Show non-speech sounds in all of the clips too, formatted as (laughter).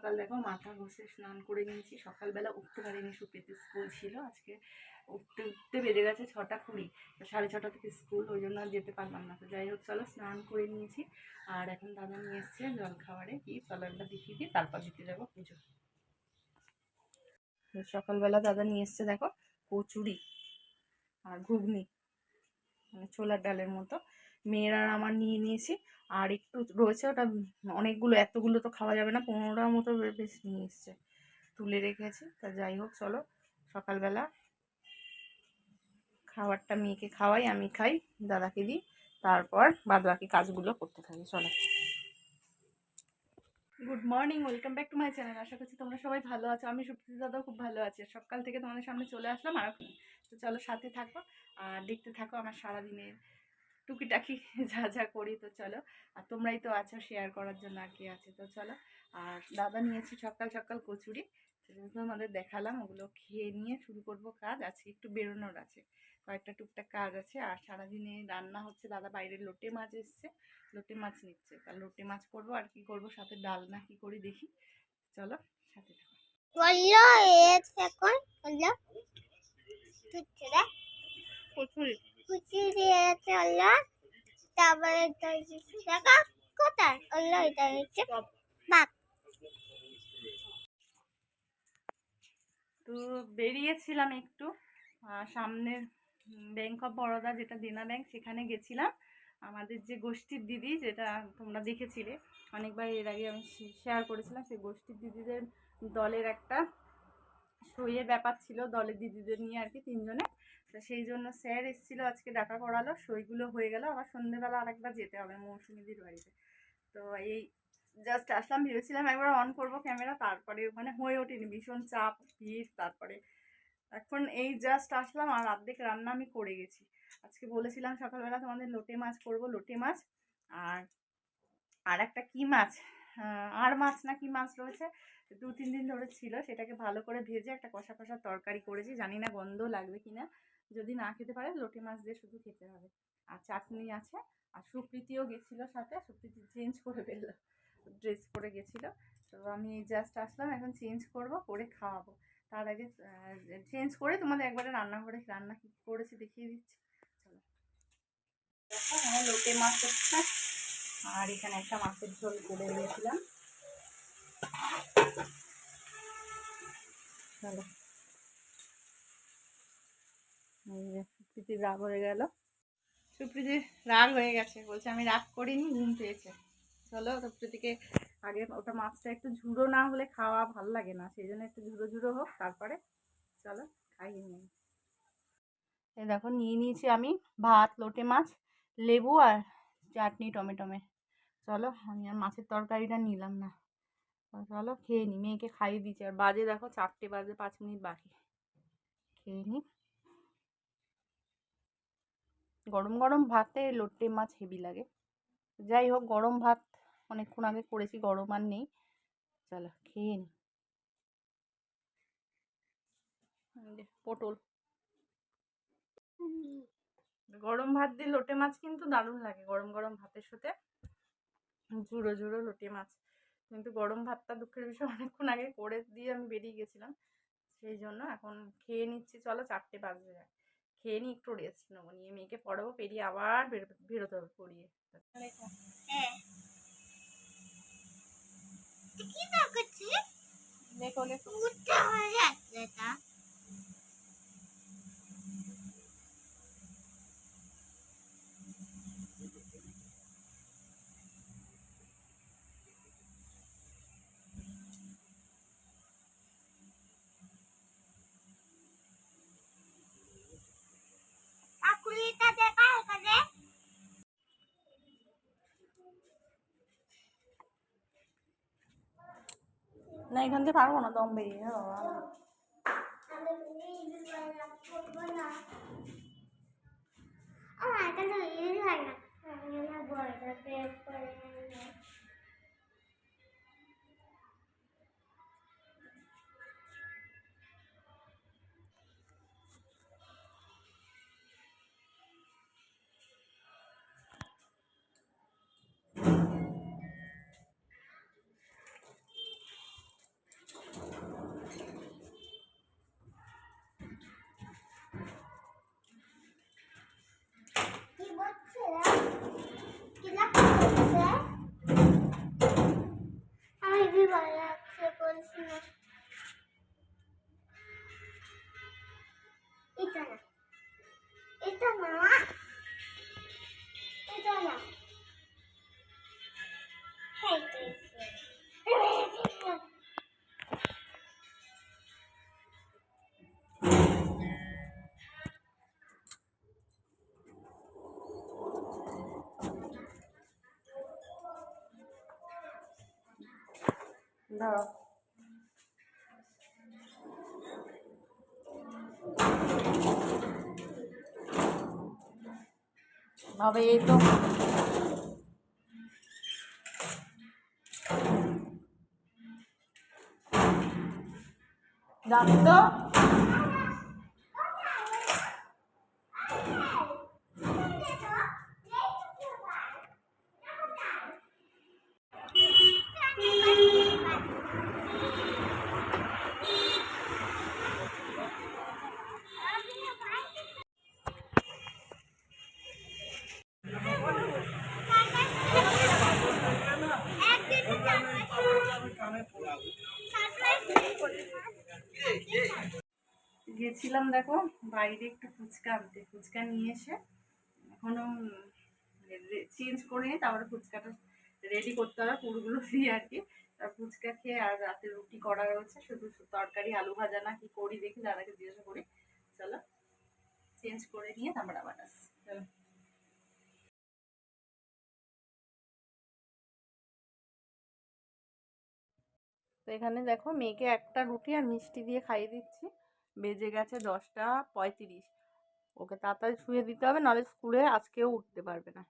সকাল দেখো মাথা ঘষে স্নান করে নিয়েছি। সকালবেলা উঠতে পারিনি, সুপ্রীতি স্কুল ছিল। আজকে উঠতে উঠতে বেজে গেছে ছটা কুড়ি। সাড়ে ছটা থেকে স্কুল, ওই জন্য আর যেতে পারলাম না। তো যাই হোক, চলো স্নান করে নিয়েছি। আর এখন দাদা নিয়ে এসছে জল খাবারে কি? চলো একটা দেখিয়ে দিই তারপর দিতে যাব পুজো। সকালবেলা দাদা নিয়ে এসছে দেখো কচুরি আর ঘুগনি মানে ছোলার ডালের মতো। মেয়ের আমার নিয়ে নিয়েছি। আর একটু রয়েছে ওটা অনেকগুলো, এতগুলো তো খাওয়া যাবে না, পনেরোটার মতো বেশ নিয়ে এসছে। তুলে রেখেছি, তা যাই হোক, চলো সকালবেলা খাবারটা মেয়েকে খাওয়াই, আমি খাই, দাদাকে দিই, তারপর বাদ বাকি কাজগুলো করতে থাকি, চলো। Good morning welcome back to my channel আশা করছি তোমরা সবাই ভালো আছো, আমি সুপ্রীতি দাদাও খুব ভালো আছি। সকাল থেকে তোমাদের সামনে চলে আসলাম আর তো চলো সাথে থাকো, আর দেখতে থাকো আমার সারাদিনের টুকিটাকি (laughs) যা যা করি তো চলো। আর তোমরাই তো আছো শেয়ার করার জন্য আর কি আছে তো চলো। আর দাদা নিয়েছি সকাল সকাল কচুরি। তোমাদের দেখালাম ওগুলো খেয়ে নিয়ে শুরু করব কাজ। আজকে একটু বেরোনোর আছে। কয়েকটা টুকটাক কাজ আছে। আর সারাদিনে রান্না হচ্ছে দাদা বাইরে লোটে মাছ এসছে লোটে মাছ নিচ্ছে। তা লোটে মাছ করব আর কি করব সাথে ডাল না কি করি দেখি। চলো সাথে থাকো। কুচুরে? কুচি দিয়েছে হলো তারপরে এটা হচ্ছে কোথায়? হলো এটা হচ্ছে বাপ তো বেরিয়েছিলাম একটু। সামনের ব্যাংক অফ বরোদা যেটা দেনা ব্যাংক, সেখানে গেছিলাম। আমাদের যে গোষ্ঠীর দিদি, যেটা তোমরা দেখেছিলে, অনেকবার এর আগে আমি শেয়ার করেছিলাম, সেই গোষ্ঠীর দিদিদের দলের একটা সইয়ের ব্যাপার ছিল। দলের দিদিদের নিয়ে আর কি তিনজনে তো সেই জন্য স্যার এসেছিল আজকে ডাকা করালো, সইগুলো হয়ে গেল। আবার সন্ধ্যেবেলা আরেকবার যেতে হবে মৌসুমিদির বাড়িতে। তো এই জাস্ট আসলাম, ভেবেছিলাম একবার অন করব ক্যামেরা তারপরে ওখানে হয়ে ওঠেনি। ভীষণ চাপ, ভিড়, তারপরে এখন এই জাস্ট আসলাম আর অর্ধেক রান্না আমি করে গেছি। আজকে বলেছিলাম সকালবেলা তোমাদের লোটে মাছ করব, লোটে মাছ। আর আর একটা কি মাছ? আর মাছ না কি মাছ রয়েছে? দু, তিন দিন ধরে ছিল, সেটাকে ভালো করে ভেজে একটা কষা কষা তরকারি করেছি। জানি না গন্ধ লাগবে কিনা। যদি না খেতে পারে, লোটে মাছ দিয়ে শুধু খেতে হবে। আর চাটনি আছে, আর সুপ্রীতিও গেছিল সাথে, সুপ্রীতি চেঞ্জ করে ফেলল ড্রেস পরে গেছিল। তো আমি জাস্ট আসলাম, এখন চেঞ্জ করব, করে খাওয়াবো। তার আগে চেঞ্জ করে তোমাদের একবারে রান্নাঘরে রান্না কী করেছি দেখিয়ে দিচ্ছি। চলো। দেখো আমার লোটে মাছ হচ্ছে, আর এখানে একটা মাছের ঝোল করে দিয়েছিলাম চলো। সুপ্রীতির রাগ হয়ে গেল। সুপ্রীতির রাগ হয়ে গেছে, বলছে আমি রাগ করিনি, ঘুম পেয়েছে। চলো সুপ্রীতিকে আগে ওটা মাছটা একটু ঝুড়ো না হলে খাওয়া ভালো লাগে না, সেই জন্য একটু ঝুড়ো ঝুড়ো হোক, তারপরে চলো খাইয়ে নিই। এই দেখো, নিয়ে নিয়েছি আমি ভাত, লোটে মাছ, লেবু আর চাটনি টমেটোমে চলো, আমি আর মাছের তরকারিটা নিলাম না। চলো, খেয়ে নিই মেয়েকে খাইয়ে দিচ্ছি আর বাজে দেখো, চারটে বাজে, পাঁচ মিনিট বাকি। খেয়ে নিই গরম গরম ভাতে লোটে মাছ হেভি লাগে। যাই হোক, গরম ভাত অনেকক্ষণ আগে করেছি, গরম আর নেই। চলো, খেয়ে এই পটল। গরম ভাত দিয়ে লোটে মাছ কিন্তু দারুণ লাগে, গরম গরম ভাতের সাথে। ঝুড়ো ঝুড়ো লোটে মাছ। কিন্তু গরম ভাতটা দুঃখের বিষয়, অনেকক্ষণ আগে করে দিয়ে আমি বেরিয়ে গেছিলাম। সেই জন্য এখন খেয়ে নিচ্ছি, চলো চারটে বাজে। যায় খেয়ে নিয়ে একটু রেস্ট নেব। নিয়ে মেয়েকে পড়াবো পেরিয়ে আবার বের বেরোতে হবে পড়িয়ে। হ্যাঁ। দেখো দেখো উঠতে হয়ে যাচ্ছে এটা কাকুলিটা দেখা এখানে না এখান থেকে পারব না দম বেরিয়ে যাবে বাবা। আমার এখানে ইয়ে হয় না আমি বড়টা পেট করে দাঁড়াও হবে এই তো ডাক গেছিলাম দেখো, বাইরে একটু ফুচকা আনতে। ফুচকা নিয়ে এসে এখনও চেঞ্জ করে নিয়ে তারপরে ফুচকাটা রেডি করতে হবে, পুরোগুলো দিয়ে আর কি। ফুচকা খেয়ে আর রাতে রুটি করা রয়েছে, শুধু তরকারি, আলু ভাজা না, কি করি দেখি, দাদাকে জিজ্ঞাসা করি। চলো চেঞ্জ করে নিয়ে তারপর আবার আসি চলো। এখানে দেখো মেয়েকে একটা রুটি আর মিষ্টি দিয়ে খাইয়ে দিচ্ছি। বেজে গেছে দশটা পঁয়ত্রিশ। ওকে তাড়াতাড়ি শুয়ে দিতে হবে, নাহলে স্কুলে আজকেও উঠতে পারবে না।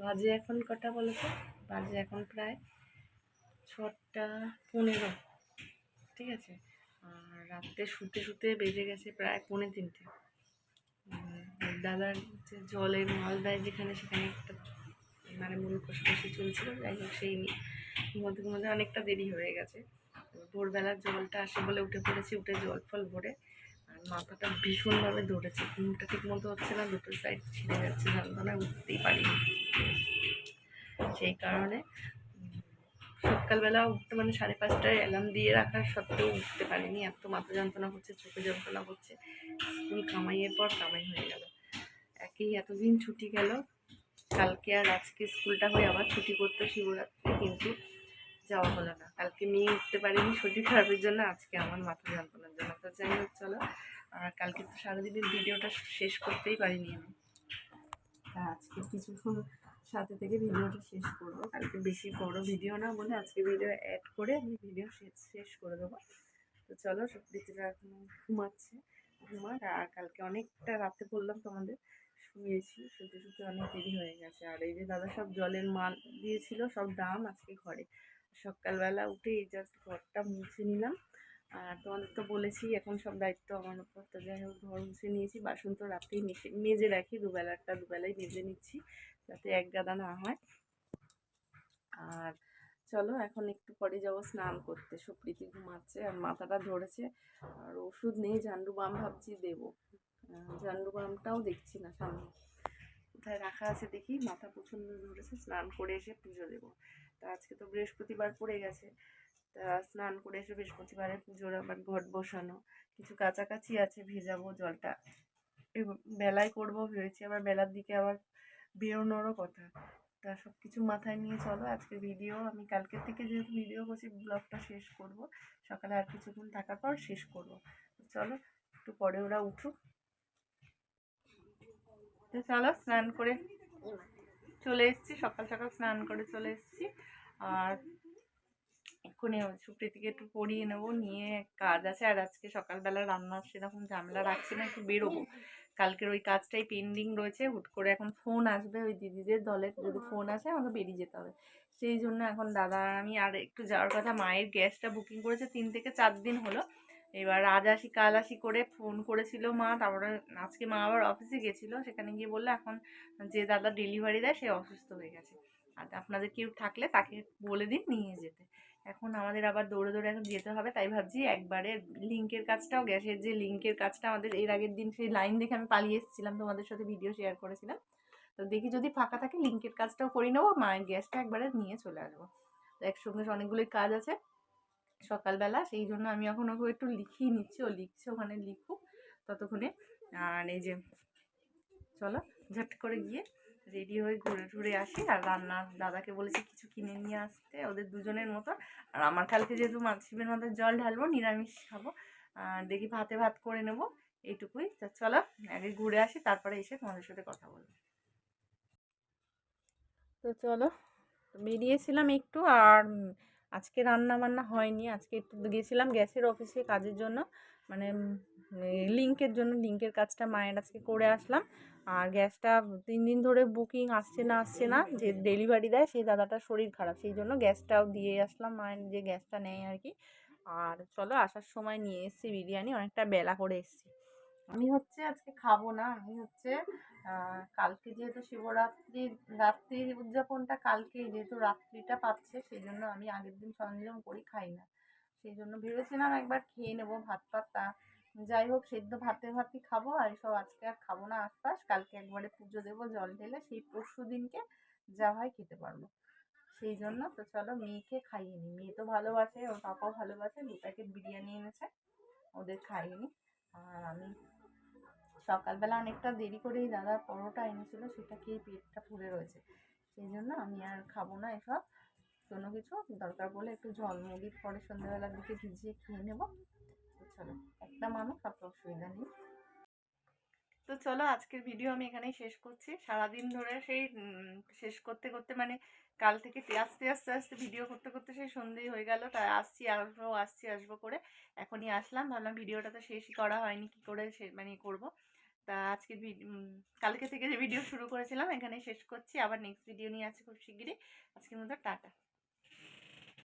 বাজে এখন কটা বলো তো বাজে এখন প্রায় ছটা পনেরো, ঠিক আছে? আর রাত্রে শুতে শুতে বেজে গেছে প্রায় পৌনে তিনটে। দাদার যে জলের মাল দেয় যেখানে সেখানে একটা মানে মূল কষাকষি চলছিল, যাই হোক সেই নিয়ে ঘুমোতে অনেকটা দেরি হয়ে গেছে। ভোরবেলার জলটা আসে বলে উঠে পড়েছি, উঠে জল ফল ভরে আর মাথাটা ভীষণভাবে দৌড়েছে ঘুমটা ঠিক মতো হচ্ছে না, দুটো সাইড ছিঁড়ে যাচ্ছে যন্ত্রণায় উঠতেই পারিনি। সেই কারণে সকালবেলা উঠতে মানে সাড়ে পাঁচটায় অ্যালার্ম দিয়ে রাখার সত্ত্বেও উঠতে পারিনি। এত মাথা যন্ত্রণা করছে চোখে যন্ত্রণা করছে স্কুল কামাইয়ের পর কামাই হয়ে গেল। একই এতদিন ছুটি গেল। কালকে আর আজকে স্কুলটা হয়ে আবার ছুটি করতো শিবরাত্রি কিন্তু যাওয়া হলো না। কালকে মেয়ে উঠতে পারিনি শরীর খারাপের জন্য, আজকে আমার মাথা যন্ত্রণার জন্য। তো যাই হোক, চলো। আর কালকে তো সারাদিনের ভিডিওটা শেষ করতেই পারিনি আমি। তা আজকে কিছুক্ষণ সাথে থেকে ভিডিওটা শেষ করব। কালকে বেশি বড় ভিডিও না বলে আজকে ভিডিও অ্যাড করে আমি ভিডিও শেষ করে দেবো। তো চলো সুপ্রীতিরা এখন ঘুমাচ্ছে, ঘুমাক। আর কালকে অনেকটা রাতে বললাম তোমাদের শুয়েছি, শুতে শুতে অনেক দেরি হয়ে গেছে। আর এই যে দাদা সব জলের মাল দিয়েছিল, সব দাম আজকে ঘরে। সকালবেলা উঠে এই জাস্ট ঘরটা মুছে নিলাম। আর তোমাদের তো বলেছি, এখন সব দায়িত্ব আমার উপর। তো যাই হোক, ঘর মুছে নিয়েছি, বাসন তো রাতেই মেশে, মেজে রাখি দুবেলাটা দুবেলায় মেজে নিচ্ছি, যাতে এক গাদা না হয়। আর চলো, এখন একটু পরে যাব স্নান করতে। সুপ্রীতি ঘুমাচ্ছে আর মাথাটা ধরেছে। আর ওষুধ নেই, ঝান্ডু বাম ভাবছি দেবো। আহ, ঝান্ডু বামটাও দেখছি না সামনে। কোথায় রাখা আছে দেখি মাথা প্রচণ্ড ধরেছে স্নান করে এসে পুজো দেবো। তা আজকে তো বৃহস্পতিবার পড়ে গেছে তা স্নান করে এসে বৃহস্পতিবারে পুজোর আবার ঘট বসানো। কিছু কাছাকাছি আছে ভেজাবো জলটা। বেলায় করব ভেবেছি আবার বেলার দিকে আবার বেরোনোরও কথা। তা সব কিছু মাথায় নিয়ে চলো আজকে ভিডিও আমি কালকের থেকে যেহেতু ভিডিও করছি ব্লগটা শেষ করব সকালে আর কিছুক্ষণ থাকার পর শেষ করব। চলো একটু পরে ওরা উঠুক। তো চলো স্নান করে চলে এসেছি, সকাল সকাল স্নান করে চলে এসেছি। আর এক্ষুনি সুপ্রীতিকে একটু পড়িয়ে নেব, নিয়ে কাজ আছে। আর আজকে সকালবেলা রান্নার সেরকম ঝামেলা রাখছি না, একটু বেরোবো। কালকের ওই কাজটাই পেন্ডিং রয়েছে, হুট করে এখন ফোন আসবে ওই দিদিদের দলের যদি ফোন আসে আমাকে বেরিয়ে যেতে হবে। সেই জন্য এখন দাদা আমি, আর একটু যাওয়ার কথা, মায়ের গ্যাসটা বুকিং করেছে তিন থেকে চার দিন হলো। এবার আজ আসি কাল আসি করে ফোন করেছিল মা, তারপরে আজকে মা আবার অফিসে গেছিল, সেখানে গিয়ে বলল এখন যে দাদা ডেলিভারি দেয় সে অসুস্থ হয়ে গেছে। আর আপনাদের কেউ থাকলে তাকে বলে দিন নিয়ে যেতে। এখন আমাদের আবার দৌড়ে দৌড়ে এখন যেতে হবে, তাই ভাবছি একবারে লিঙ্কের কাজটাও, গ্যাসের যে লিঙ্কের কাজটা আমাদের এর আগের দিন সেই লাইন দেখে আমি পালিয়ে এসেছিলাম, তোমাদের সাথে ভিডিও শেয়ার করেছিলাম। তো দেখি যদি ফাঁকা থাকে লিঙ্কের কাজটাও করে নেব মায়ের গ্যাসটা একবারে নিয়ে চলে আসব। তো একসঙ্গে অনেকগুলোই কাজ আছে। সকালবেলা, সেই জন্য আমি এখন ওকে একটু লিখিয়ে নিচ্ছি। ও লিখছে ওখানে, লিখুক ততক্ষণে। আর এই যে, চলো, ঝট করে গিয়ে রেডি হয়ে ঘুরে ঘুরে আসি। আর রান্নার দাদাকে বলেছি কিছু কিনে নিয়ে আসতে, ওদের দুজনের মতো। আর আমার কালকে যেহেতু শিবের মাথায় জল ঢালবো, নিরামিষ খাব দেখি ভাতে ভাত করে নেব, এইটুকুই। তো চলো, আগে ঘুরে আসি, তারপরে এসে তোমাদের সাথে কথা বলব। তো চলো, বেরিয়েছিলাম একটু, আর আজকে রান্না বান্না হয়নি। আজকে একটু গেছিলাম গ্যাসের অফিসে কাজের জন্য। মানে লিঙ্কের জন্য, লিঙ্কের কাজটা মায়ের আজকে করে আসলাম। আর গ্যাসটা তিন দিন ধরে বুকিং আসছে না আসছে না। যে ডেলিভারি দেয়, সেই দাদাটার শরীর খারাপ। সেই জন্য গ্যাসটাও দিয়ে আসলাম। মায়ের যে গ্যাসটা নেয় আর কি আর চলো আসার সময় নিয়ে এসেছি বিরিয়ানি। অনেকটা বেলা করে এসেছি। আমি হচ্ছে আজকে খাব না। আমি হচ্ছে কালকে যেহেতু শিবরাত্রির রাত্রির উদযাপনটা কালকে যেহেতু রাত্রিটা পাচ্ছে সেই জন্য আমি আগের দিন সরঞ্জাম করি, খাই না। সেই জন্য ভেবেছিলাম একবার খেয়ে নেব ভাত পাতা যাই হোক, সেদ্ধ ভাতে ভাতই খাব, আর এসব আজকে আর খাব না আশপাশ, কালকে একবারে পুজো দেবো, জল ঢেলে, সেই পরশু দিনকে যা হয় খেতে পারব। সেই জন্য তো চলো, মেয়েকে খাইয়ে নিই মেয়ে তো ভালোবাসে, ওর পাপাও ভালোবাসে দু প্যাকেট বিরিয়ানি এনেছে, ওদের খাইয়ে নিই আর আমি সকালবেলা অনেকটা দেরি করেই দাদার পরোটা এনেছিল, সেটা খেয়ে পেটটা ফুলে রয়েছে। সেই জন্য আমি আর খাব না এসব। কোনো কিছু দরকার পড়লে একটু জল মুড়ির পরে সন্ধ্যাবেলার দিকে ভিজিয়ে খেয়ে নেব। চলো, একটা মানুষ অত অসুবিধা নেই। তো চলো, আজকের ভিডিও আমি এখানেই শেষ করছি। সারাদিন ধরে সেই শেষ করতে করতে মানে কাল থেকে আস্তে আস্তে আস্তে ভিডিও করতে করতে সেই সন্ধেই হয়ে গেল। তাই আসছি আসব আসছি, আসব করে। এখনই আসলাম। ভাবলাম ভিডিওটা তো শেষই করা হয়নি। কি করে সে মানে করব? তা আজকে কালকে থেকে যে ভিডিও শুরু করেছিলাম এখানে শেষ করছি। আবার নেক্সট ভিডিও নিয়ে আছে খুব শিগগিরই। আজকের মতো টাটা।